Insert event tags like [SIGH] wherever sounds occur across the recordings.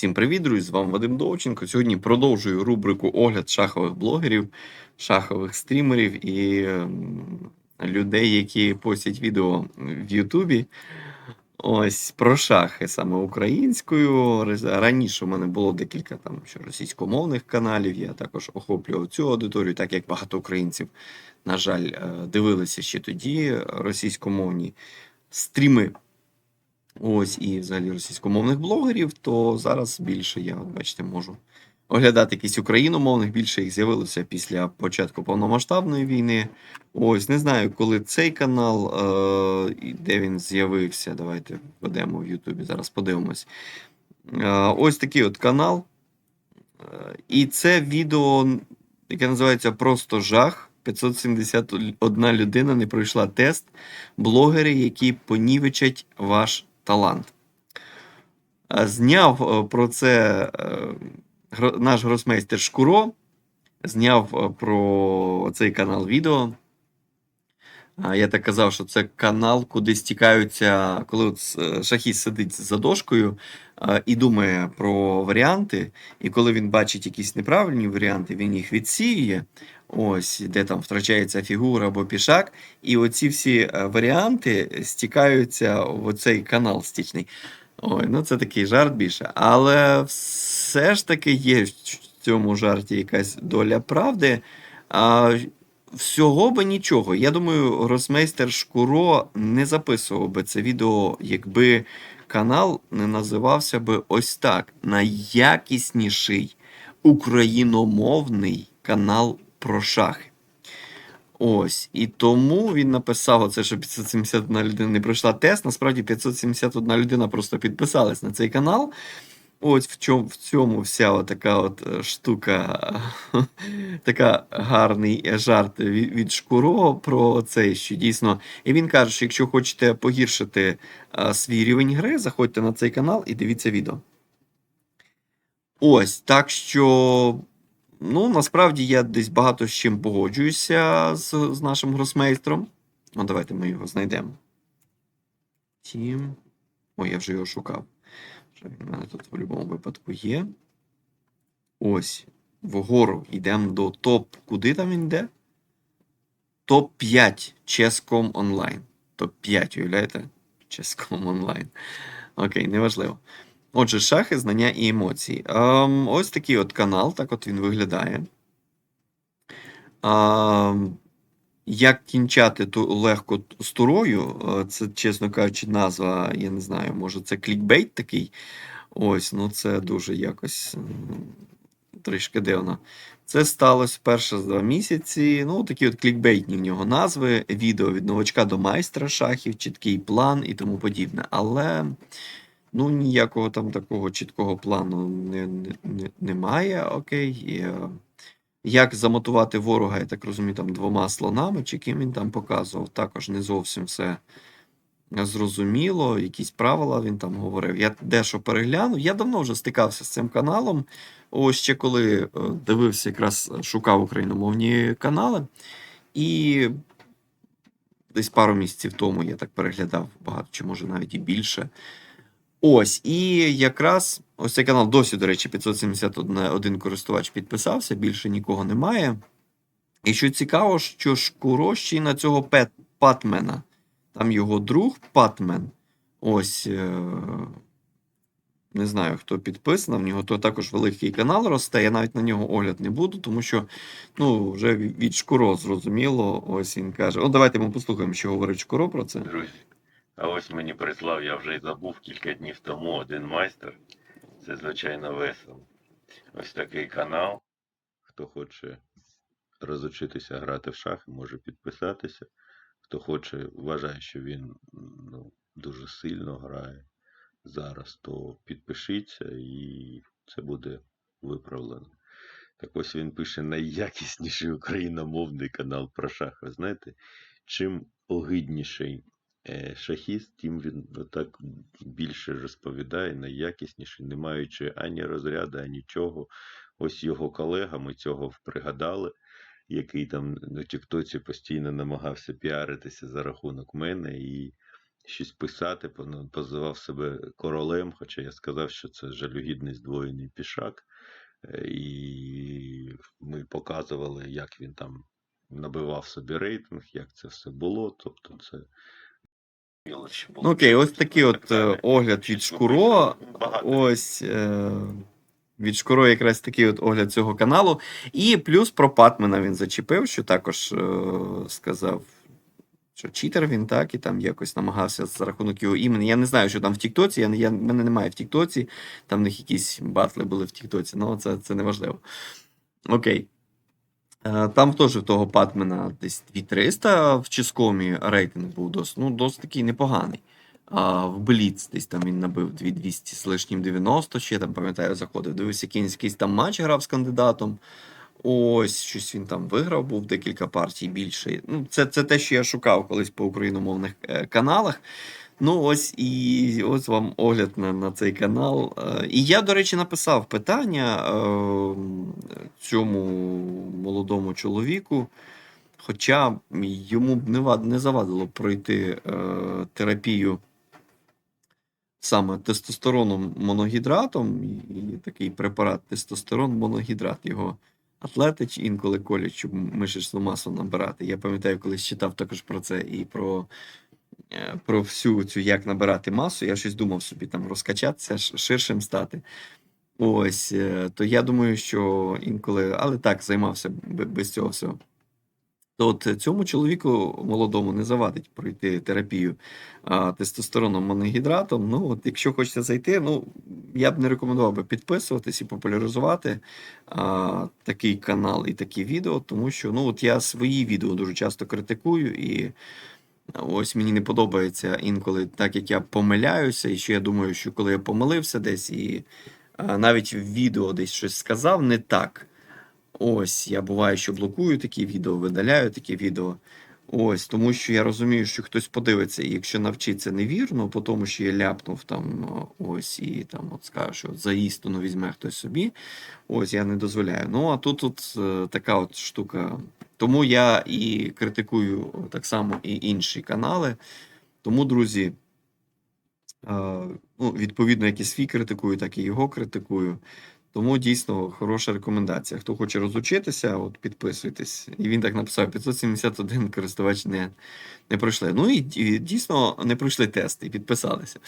Всім привіт, друзі! З вами Вадим Довченко. Сьогодні продовжую рубрику огляд шахових блогерів, шахових стрімерів і ем, людей, які постять відео в Ютубі. Ось про шахи саме українською. Раніше у мене було декілька там ще російськомовних каналів. Я також охоплював цю аудиторію, так як багато українців, на жаль, е, дивилися ще тоді російськомовні стріми. Ось і взагалі російськомовних блогерів, то зараз більше я, бачите, можу оглядати якісь україномовних, більше їх з'явилося після початку повномасштабної війни. Ось не знаю, коли цей канал, е, де він з'явився. Давайте введемо в Ютубі, зараз подивимось. Е, ось такий от канал. Е, і це відео, яке називається Просто жах. 571 людина не пройшла тест. Блогери, які понівечать ваш талант. Зняв е, про це е, наш гросмейстер Шкуро. Зняв е, про цей канал відео. Я так казав, що це канал, куди стікаються, коли от шахіст сидить за дошкою і думає про варіанти. І коли він бачить якісь неправильні варіанти, він їх відсіює. Ось, де там втрачається фігура або пішак. І оці всі е, варіанти стікаються в оцей канал стічний. Ой, ну це такий жарт більше. Але все ж таки є в цьому жарті якась доля правди. А, всього би нічого. Я думаю, гросмейстер Шкуро не записував би це відео, якби канал не називався би ось так: найякісніший україномовний канал про шахи. Ось. І тому він написав оце, що 571 людина не пройшла тест. Насправді 571 людина просто підписалась на цей канал. Ось в чому, в цьому вся така от е, штука, [LAUGHS] така гарний жарт від, Шкуро про це, що дійсно. І він каже, що якщо хочете погіршити а, свій рівень гри, заходьте на цей канал і дивіться відео. Ось, так що, ну, насправді я десь багато з чим погоджуюся з, з нашим гросмейстром. Ну, давайте ми його знайдемо. Тім. Ой, я вже його шукав. Він у мене тут в будь-якому випадку є. Ось. Вгору йдемо до топ. Куди там він йде? Топ-5 Ческом онлайн. Топ-5, уявляєте? Ческом онлайн. Окей, неважливо. Отже, шахи, знання і емоції. Ем, ось такий от канал, так от він виглядає. Ем, як кінчати ту легко з турою, е, це, чесно кажучи, назва, я не знаю, може це клікбейт такий. Ось, ну це дуже якось трішки дивно. Це сталося вперше за два місяці. Ну, такі от клікбейтні в нього назви, відео від новачка до майстра шахів, чіткий план і тому подібне. Але ну, ніякого там такого чіткого плану не, не, не, немає. Окей. І, е, як замотувати ворога, я так розумію, там двома слонами, чи ким він там показував, також не зовсім все зрозуміло. Якісь правила він там говорив. Я дещо переглянув. Я давно вже стикався з цим каналом. Ось ще коли е, дивився, якраз шукав україномовні канали. І десь пару місяців тому я так переглядав багато, чи може навіть і більше. Ось, і якраз ось цей канал досі, до речі, 571 користувач підписався, більше нікого немає. І що цікаво, що Шкуро й на цього Пет, Патмена. Там його друг Патмен. Ось. Е- не знаю, хто підписаний, в нього то також великий канал росте. Я навіть на нього огляд не буду, тому що ну, вже від Шкуро зрозуміло. Ось він каже. О, давайте ми послухаємо, що говорить Шкуро про це. А ось мені прислав, я вже й забув кілька днів тому один майстер. Це звичайно весело. Ось такий канал. Хто хоче розучитися грати в шахи, може підписатися. Хто хоче, вважає, що він ну, дуже сильно грає зараз, то підпишіться і це буде виправлено. Так ось він пише найякісніший україномовний канал про шах. Ви знаєте, чим огидніший шахіст, тим він так більше розповідає, найякісніший, не маючи ані розряду, ані нічого. Ось його колега, ми цього пригадали, який там на Тіктоці постійно намагався піаритися за рахунок мене. І щось писати, позивав себе королем, хоча я сказав, що це жалюгідний здвоєний пішак. Е, І ми показували, як він там набивав собі рейтинг, як це все було. Тобто це. Ну, окей, ось такий от е, огляд від Шкуро. Ось е, від Шкуро якраз такий от огляд цього каналу. І плюс про Патмена він зачепив, що також е, сказав, що читер він так, і там якось намагався за рахунок його імені. Я не знаю, що там в Тіктоці. Я, я, мене немає в Тіктоці. Там в них якісь батли були в Тіктоці, але це, це не важливо. Окей. Е, Там теж в того Патмена десь 2300 в Ческомі рейтинг був досить, ну, досить такий непоганий. А в Бліц десь там він набив 2200 з лишнім 90, ще там, пам'ятаю, заходив. Дивився якийсь, якийсь там матч грав з кандидатом. Ось щось він там виграв, був декілька партій більше. Ну, це, це те, що я шукав колись по україномовних е, каналах. Ну, ось і ось вам огляд на, на цей канал. Е, І я, до речі, написав питання е, цьому молодому чоловіку. Хоча йому б не, не завадило пройти е, терапію саме тестостероном моногідратом, і, такий препарат тестостерон моногідрат. Його атлетич інколи колять, щоб мишечну масу набирати. Я пам'ятаю, колись читав також про це і про, про всю цю як набирати масу. Я щось думав собі там розкачатися, ширшим стати. Ось, е, то я думаю, що інколи, але так, займався без цього всього. То от цьому чоловіку молодому не завадить пройти терапію а, тестостероном моногідратом. Ну, от якщо хочеться зайти, ну я б не рекомендував би підписуватись і популяризувати а, такий канал і такі відео, тому що ну, от я свої відео дуже часто критикую, і ось мені не подобається інколи, так як я помиляюся, і що я думаю, що коли я помилився десь і а, навіть в відео десь щось сказав не так. Ось, я буває, що блокую такі відео, видаляю такі відео. Ось, тому що я розумію, що хтось подивиться, і якщо навчиться невірно, по тому, що я ляпнув там ось і там от скаже, що за істину візьме хтось собі. Ось я не дозволяю. Ну а тут от е, така от штука. Тому я і критикую так само і інші канали. Тому, друзі, е, ну, відповідно, як і свій критикую, так і його критикую. Тому дійсно хороша рекомендація. Хто хоче розучитися, от підписуйтесь. І він так написав: 571 користувач не, не пройшли. Ну і дійсно не пройшли тест і підписалися.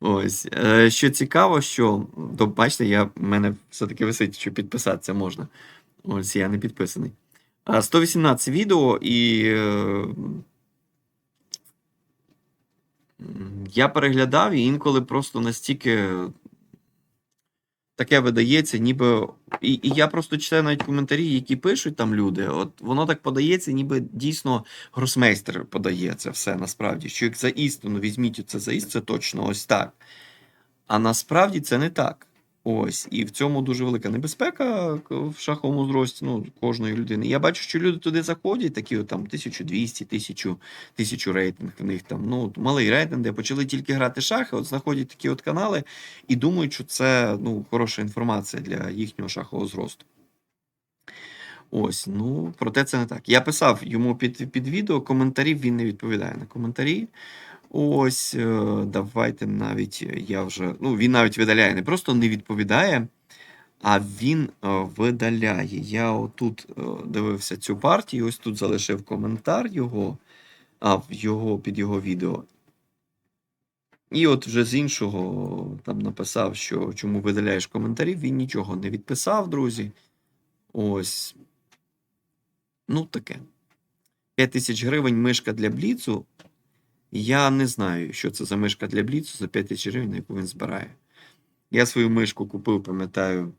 Ось. Е, Що цікаво, що то, бачите, я, мене все-таки висить, що підписатися можна. Ось я не підписаний. 118 відео і. е, Я переглядав і інколи просто настільки таке видається, ніби. І, і я просто читаю навіть коментарі, які пишуть там люди. От воно так подається, ніби дійсно гросмейстер подає це все насправді. Що як за істину візьміть це за істину, це точно ось так. А насправді це не так. Ось, і в цьому дуже велика небезпека в шаховому зрості ну, кожної людини. Я бачу, що люди туди заходять, такі от, там 1200, 1000, 1000 рейтинг в них там. Ну, малий рейтинг, де почали тільки грати шахи, от знаходять такі от канали і думають, що це ну, хороша інформація для їхнього шахового зросту. Ось, ну, проте це не так. Я писав йому під, під відео коментарів, він не відповідає на коментарі. Ось, е, давайте навіть я вже. Ну, він навіть видаляє, не просто не відповідає, а він е, видаляє. Я отут е, дивився цю партію, ось тут залишив коментар його, а його під його відео. І от вже з іншого там написав, що чому видаляєш коментарів, він нічого не відписав, друзі. Ось. Ну, таке. 5 тисяч гривень мишка для Бліцу. Я не знаю, що це за мишка для Бліцу за 5 тисяч гривень, яку він збирає. Я свою мишку купив, пам'ятаю,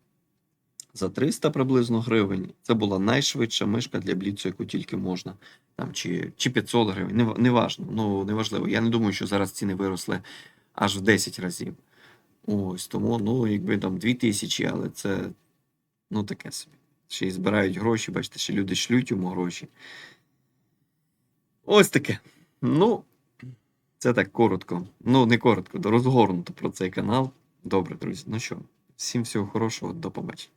за 300 приблизно гривень. Це була найшвидша мишка для Бліцу, яку тільки можна. Там, чи, чи 500 гривень. Не, не важно, ну, неважливо. Я не думаю, що зараз ціни виросли аж в 10 разів. Ось, тому, ну, якби там 2000, але це ну таке собі. Ще й збирають гроші, бачите, ще люди шлють йому гроші. Ось таке. Ну, це так коротко. Ну, не коротко, розгорнуто про цей канал. Добре, друзі. Ну що, всім всього хорошого, до побачення.